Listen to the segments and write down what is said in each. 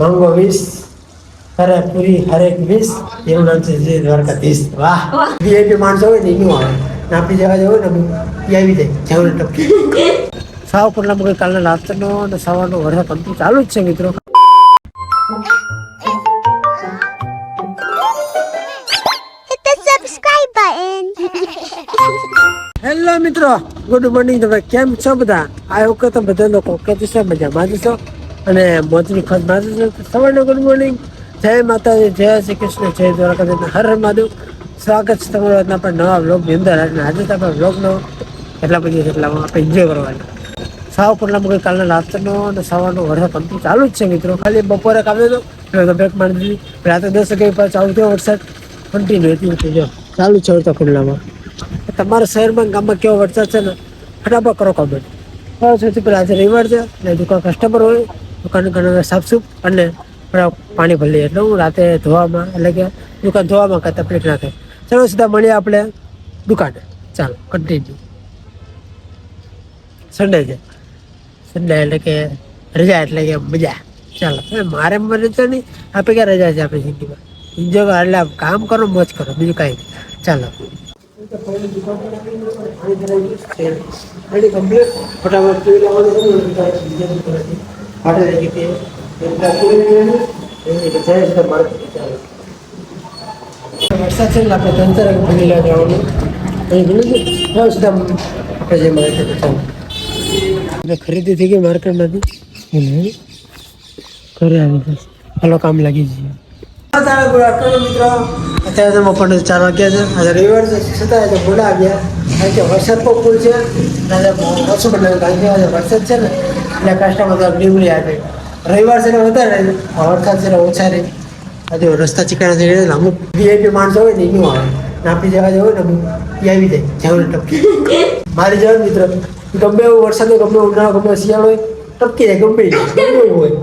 માંગો વીસ હરે પૂરી હરેક વીસ એવું નામ છે જે દ્વારકાધીશ વાહ. વીઆઈપી માણસો હોય ને એનું આવે. આપણી જવા જવું ને એ આવી જાય જવું ટપકી સાવ પણ કોઈ કાલના રાત્રનો અને સવારનો વરસાદ કંપની ચાલુ જ છે મિત્રો. હેલો મિત્રો. ગુડ મોર્નિંગ તમે કેમ છો બધા? આ વખત બધા લોકો કે છે મજામાં જ છો. અને મોતની ખત માતા સવારનો ગુડ મોર્નિંગ જય માતાજી, જય શ્રી કૃષ્ણ, જય દ્વારકાધીશ. હર હર મહાદેવ. સ્વાગત છે તમારું આજના પણ નવા બ્લોગની અંદર. અને આજે તો આપણે બ્લોગનો એટલા બધી એટલામાં આપણે એન્જોય કરવાનો. સાવ પૂર્ણમાં કોઈ કાલના રાત્રનો અને સવારનો વરસાદ કંપની ચાલુ જ છે મિત્રો. ખાલી બપોરે કાપ્યો હતો એટલે બ્રેક મારી દીધી. રાત્રે દસ વાગે પાછો ચાલુ થયો વરસાદ. કન્ટિન્યુ હતી હતી જો. ચાલુ છે તો ખુલ્લામાં તમારા શહેરમાં ગામમાં કેવો વરસાદ છે ને? ફટાફટ કરો કમેન્ટ સૌથી પહેલાં આજે રવિવાર છે. ને દુકાન કસ્ટમર હોય સાફસૂફ અને થોડા પાણી ભરી એટલે હું રાતે ધોવામાં એટલે કે દુકાન ધોવામાં કાંઈ તકલીફ ના ચાલો સીધા મળીએ આપણે દુકાને. ચાલો કન્ટિન્યુ સન્ડે છે. સન્ડે એટલે કે રજા એટલે કે મજા. ચાલો મારે રજા નહીં. આપણે ક્યાં રજા છે આપણી જિંદગીમાં? એન્જોય એટલે કામ કરો, મોજ કરો, બીજું કાંઈ નહીં. ચાલો. વરસાદ છે આપણે તંત્ર ભણી લેવા જવાનું અહીં ખરીદી થઈ ગઈ માર્કેટમાંથી. ઘરે આવી હાલો, કામ લાગી જઈએ અત્યારે તો બપોરને ચાર વાગ્યા છે. આજે રવિવાર છે. છતાં આજે મોડા આવ્યા કારણ કે વરસાદ પણ ફૂલ છે. આજે ઓછું બનાવ્યું આજે વરસાદ છે ને એટલે કસ્ટમર ડીમડી આપે. રવિવાર છે વધારે વરસાદ છે ઓછા રહે. આજે રસ્તા ચીકણા થઈ ગયા અમુક વીઆઈપી માણસો હોય ને એનું આવે. ને આપણી જવા જવું ને એ આવી જાય જવું ટપકી મારી જવા મિત્ર ગમે એવું વરસાદ હોય ગમે ઉનાળો ગમે શિયાળો હોય ટપકી જાય ગમે ગમે એવું હોય.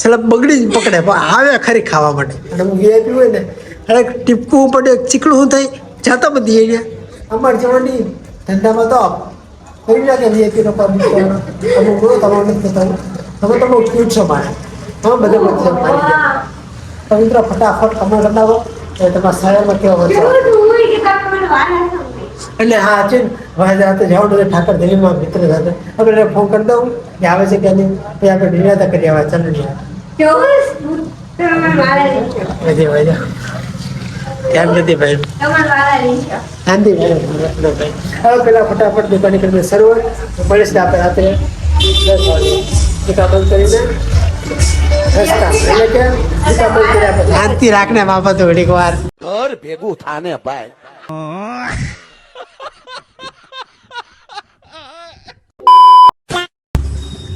છેલ્લા બગડી જ પકડે પણ આવે ખરી ખાવા માટે. અને અમુક વીઆઈપી હોય ને અરે ટીપકું પડે ચીકણું શું થાય જાતા બધી અહીંયા. અમારે જવાની ધંધામાં તો અમુક તો. અમુક બોલો તમારું નથી થતું તમે તમે ઉઠ્યું છો મારે તમે બધા બધા મારી ગયા તો ફટાફટ તમે બતાવો એટલે તમારા શહેરમાં કેવો વરસાદ એટલે હા છે ને રાતે જવાનું છે ઠાકર દિલ્હીમાં મિત્ર સાથે હવે એને ફોન કરી દઉં કે આવે છે કે નહીં પછી આપણે નિરાતા કરી આવ્યા ચાલો વજે કેમ નથી ભાઈ ભાઈ. ભાઈ પેલા ફટાફટ દુકાની કરીને સર્વર મળીશ ને આપણે રાત્રે. દસ વાગે દુકાન બંધ કરીને રસ્તા. એટલે કે બંધ શાંતિ રાખને બાપા તો વાર. ઘર ભેગું થાને ભાઈ.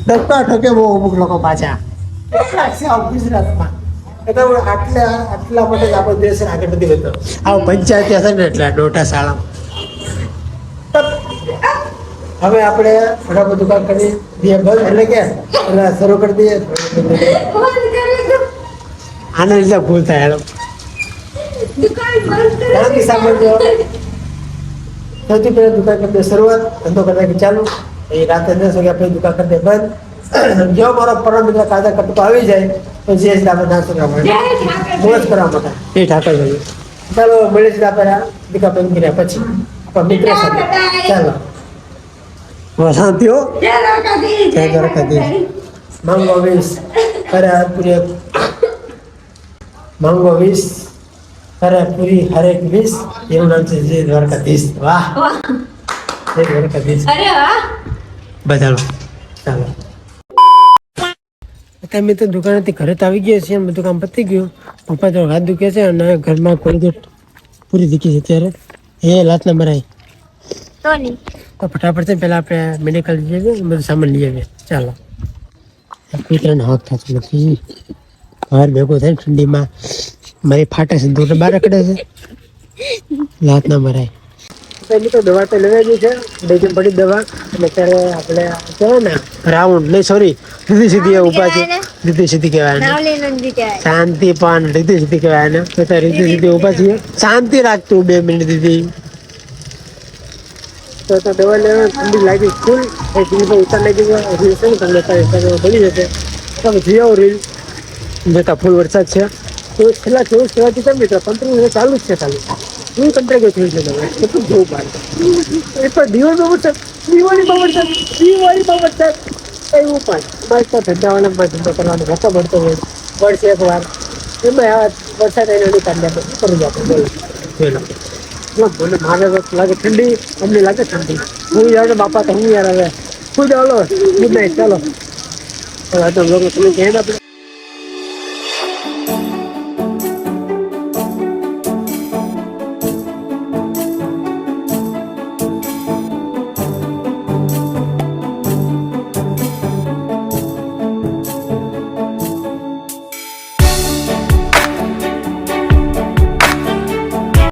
ડબ્બા ઠોકે બહુ અમુક લોકો પાછા. છે ગુજરાતમાં? એટલે આટલા આટલા માટે જ આપણો દેશ આગળ નથી વધતો આ પંચાયતી હશે ને એટલે ડોટા શાળા હવે આપણે ફટાફટ દુકાન કરી દઈએ બંધ એટલે કે એટલે શરૂ કરી દઈએ. આને લીધે ભૂલ થાય હેલો. ત્યાંથી સાંભળજો. સૌથી પહેલા દુકાન કરી દે શરૂઆત ધંધો કરતા કે ચાલુ. એ રાતે દસ વાગ્યા પછી દુકાન કરી દે બંધ. જો મારો પરમ મિત્ર કાયદા કરતો આવી જાય. તો જે છે આપણે નાસ્તો કરવા માટે. મોજ કરવા માટે. એ ઠાકર ભાઈ ચાલો છે આપણે દુકાન બંધ કર્યા પછી. આપણા મિત્ર સાથે. ચાલો. શાંતિ હો. જય દ્વારકાધીશ. માંગો વીસ. અરે પૂરી. માંગો વીસ. અરે પૂરી હરેક વીસ. એવું નામ છે જય દ્વારકાધીશ. વાહ. જય દ્વારકાધીશ. અરે વાહ. બધાલો ચાલો. અત્યારે મેં તો દુકાનેથી ઘરે તો આવી ગયા છે બધું કામ પતી ગયું. પપ્પા તો હાથ દુખે છે અને ઘરમાં કોલગેટ પૂરી દીખી છે ત્યારે એ લાત નંબર આવી નહીં. તો ફટાફટ છે પહેલાં આપણે મેડિકલ જઈએ છીએ બધું સામાન લઈ આવીએ. ચાલો. કૂતરાને હાથ થતો નથી. બહાર ભેગો થાય ને ઠંડીમાં મારી ફાટે છે દૂર બહાર રખડે છે. લાત ના મરાય. પેલી તો દવા તો લેવાની છે. ડેજન પડી દવા. અને અત્યારે આપણે કહેવાય ને? રાઉન્ડ. નહીં સોરી સીધી સીધી ઊભા છે. સીધી સીધી કહેવાય શાંતિ પણ રીતિ સીધી કહેવાય ને. તો ત્યાં રીધી સીધી ઊભા છીએ. શાંતિ રાખતું બે મિનિટ દીધી તો તો દવા લેવા ઠંડી લાગી. ફૂલ. એ પર ઉતાર લાગી ગયો છે ને તમને બની જશે. તમે જઈ આવો રીલ. જતા ફૂલ વરસાદ છે. તો છેલ્લા ચોવીસ કલાકથી કેમ મિત્ર કન્ટિન્યુ ચાલુ જ છે. ખાલી શું કંટ્રે કે છે. તમે કેટલું જોવું પાડે એ પણ દિવસમાં બાબત દિવાળીમાં વરસાદ બાબત વરસાદ એવું પણ. બસ તો બસ ધંધો કરવાનો મોકો મળતો હોય. વર્ષે એક વાર. એમાં આ વરસાદ એને નહીં કાઢી આપણે કરી આપણે? બોલો. જોઈ લો જો મારે લાગે ઠંડી. અમને લાગે ઠંડી. હું યાર બાપા તો હું યાર હવે. ખુદ હાલો. Good night. ચાલો. હવે તો લોકો તમે આપણે